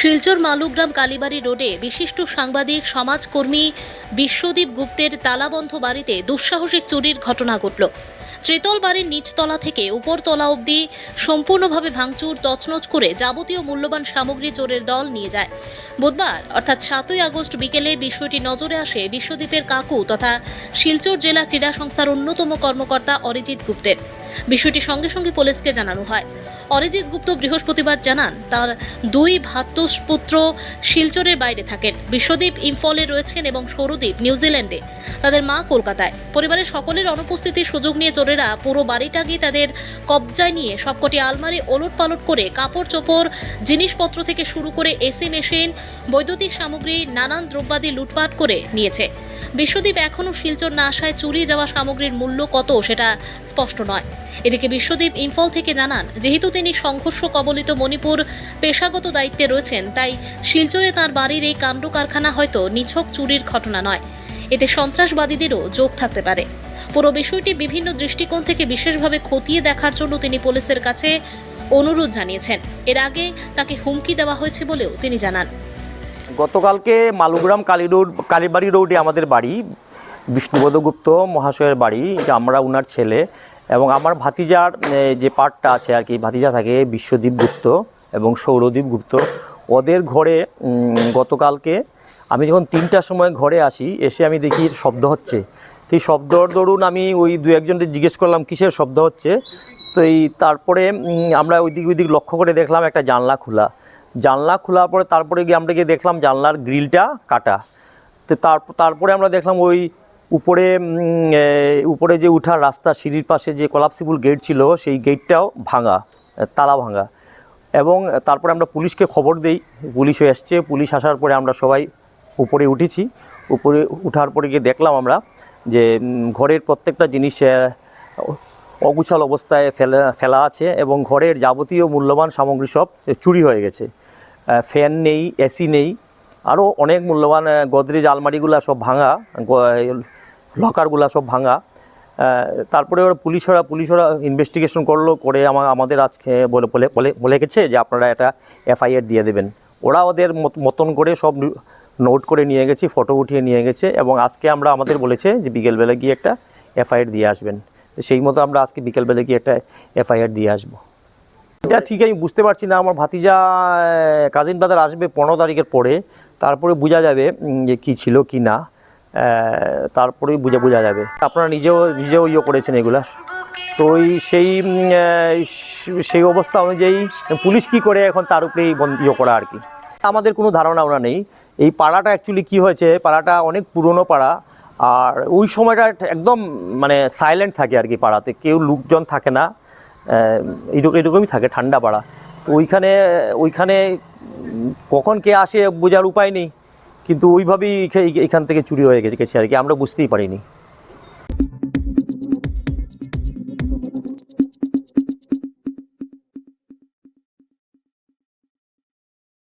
শিলচর মালুগ্রাম কালীবাড়ি রোডে বিশিষ্ট সাংবাদিক, সমাজকর্মী বিশ্বদীপ গুপ্তের তালাবন্ধ বাড়িতে দুঃসাহসিক চুরির ঘটনা ঘটল। ত্রিতল বাড়ির নিচতলা থেকে উপরতলা অবধি সম্পূর্ণভাবে ভাঙচুর, তছনছ করে যাবতীয় মূল্যবান সামগ্রী চোরের দল নিয়ে যায়। বুধবার, অর্থাৎ সাতই আগস্ট বিকেলে বিষয়টি নজরে আসে বিশ্বদ্বীপের কাকু তথা শিলচর জেলা ক্রীড়া সংস্থার অন্যতম কর্মকর্তা অরিজিৎ গুপ্তের। বিষয়টি সঙ্গে সঙ্গে পুলিশকে জানানো হয়। অরিজিৎ গুপ্ত বৃহস্পতিবার জানান, তার দুই ভাতৃপুত্র শিলচরের বাইরে থাকেন। বিশ্বদ্বীপ ইম্ফলে রয়েছেন এবং সৌরদ্বীপ নিউজিল্যান্ডে। তাদের মা কলকাতায়। পরিবারের সকলের অনুপস্থিতির সুযোগ নিয়ে চোরেরা পুরো বাড়িটাকে তাদের কবজায় নিয়ে সবকটি আলমারি ওলট পালট করে কাপড় চোপড় জিনিসপত্র থেকে শুরু করে এসি মেশিন, বৈদ্যুতিক সামগ্রী, নানান দ্রব্যাদি লুটপাট করে নিয়েছে। বিশ্বদ্বীপ এখনও শিলচর না আসায় চুরি যাওয়া সামগ্রীর মূল্য কত সেটা স্পষ্ট নয়। এদিকে বিশ্বদ্বীপ ইম্ফল থেকে জানান, যেহেতু তিনি সংঘর্ষ কবলিত মণিপুর পেশাগত দায়িত্বে রয়েছেন, তাই শিলচরে তার বাড়ির এই কাণ্ড কারখানা হয়তো নিছক চুরির ঘটনা নয়। এতে সন্ত্রাসবাদীদেরও যোগ থাকতে পারে। পুরো বিষয়টি বিভিন্ন দৃষ্টিকোণ থেকে বিশেষভাবে খতিয়ে দেখার জন্য তিনি পুলিশের কাছে অনুরোধ জানিয়েছেন। এর আগে তাকে হুমকি দেওয়া হয়েছে বলেও তিনি জানান। গতকালকে মালুগ্রাম কালী রোড, কালীবাড়ি রোডে আমাদের বাড়ি বিষ্ণুপদ গুপ্ত মহাশয়ের বাড়ি যে আমরা ওনার ছেলে এবং আমার ভাতিজার যে পার্টটা আছে আর কি, ভাতিজা থাকে বিশ্বদীপ গুপ্ত এবং সৌরদীপ গুপ্ত। ওদের ঘরে গতকালকে আমি যখন তিনটার সময় ঘরে আসি, এসে আমি দেখি শব্দ হচ্ছে। তো এই শব্দর দরুন আমি ওই দু একজনকে জিজ্ঞেস করলাম, কিসের শব্দ হচ্ছে? তো এই তারপরে আমরা ওইদিক ওইদিক লক্ষ্য করে দেখলাম একটা জানলা খোলা। জানলা খোলার পরে তারপরে গিয়ে আমরা গিয়ে দেখলাম জানলার গ্রিলটা কাটা। তো তার, তারপরে আমরা দেখলাম ওই উপরে উপরে যে উঠার রাস্তা, সিঁড়ির পাশে যে কলাপসিবল গেট ছিল, সেই গেটটাও ভাঙা তালা ভাঙা। এবং তারপরে আমরা পুলিশকে খবর দেই পুলিশও এসছে, পুলিশ আসার পরে আমরা সবাই উপরে উঠেছি। উপরে উঠার পরে গিয়ে দেখলাম আমরা যে ঘরের প্রত্যেকটা জিনিস অগুছাল অবস্থায় ফেলা ফেলা আছে এবং ঘরের যাবতীয় মূল্যবান সামগ্রী সব চুরি হয়ে গেছে। ফ্যান নেই এসি নেই, আরও অনেক মূল্যবান গোদরেজ আলমারিগুলো সব ভাঙা লকারগুলো সব ভাঙা। তারপরে ওরা পুলিশরা পুলিশরা ইনভেস্টিগেশন করল, করে আমা, আমাদের আজকে বলে বলে বলে বলে গেছে যে আপনারা একটা এফআইআর দিয়ে দেবেন। ওরা ওদের মত- মতন করে সব নোট করে নিয়ে গেছি, ফটো উঠিয়ে নিয়ে গেছে এবং আজকে আমরা আমাদের বলেছে যে বিকেলবেলা গিয়ে একটা এফআইআর দিয়ে আসবেন। সেই মতো আমরা আজকে বিকেলবেলা গিয়ে একটা এফআইআর দিয়ে আসব। এটা ঠিক, আমি বুঝতে পারছি না, আমার ভাতিজা কাজিন ব্রাদার আসবে পনেরো তারিখের পরে, তারপরে বোঝা যাবে যে কী ছিল, কি না তারপরেই বোঝা বোঝা যাবে। আপনারা নিজেও নিজেও ইয়ে করেছেন এগুলা। তো ওই সেই সেই অবস্থা অনুযায়ী পুলিশ কি করে এখন তার উপরেই ইয়ে করা আর কি। আমাদের কোনো ধারণা ওরা নেই। এই পাড়াটা অ্যাকচুয়ালি কি হয়েছে? পাড়াটা অনেক পুরনো পাড়া। আর ওই সময়টা একদম মানে সাইলেন্ট থাকে আর কি পাড়াতে। কেউ লোকজন থাকে না এরকম, এরকমই থাকে ঠান্ডা পাড়া। তো ওইখানে ওইখানে কখন কে আসে বোঝার উপায় নেই। কিন্তু ওইভাবেই এখান থেকে চুরি হয়ে গেছে আর কি। আমরা বুঝতেই পারিনি।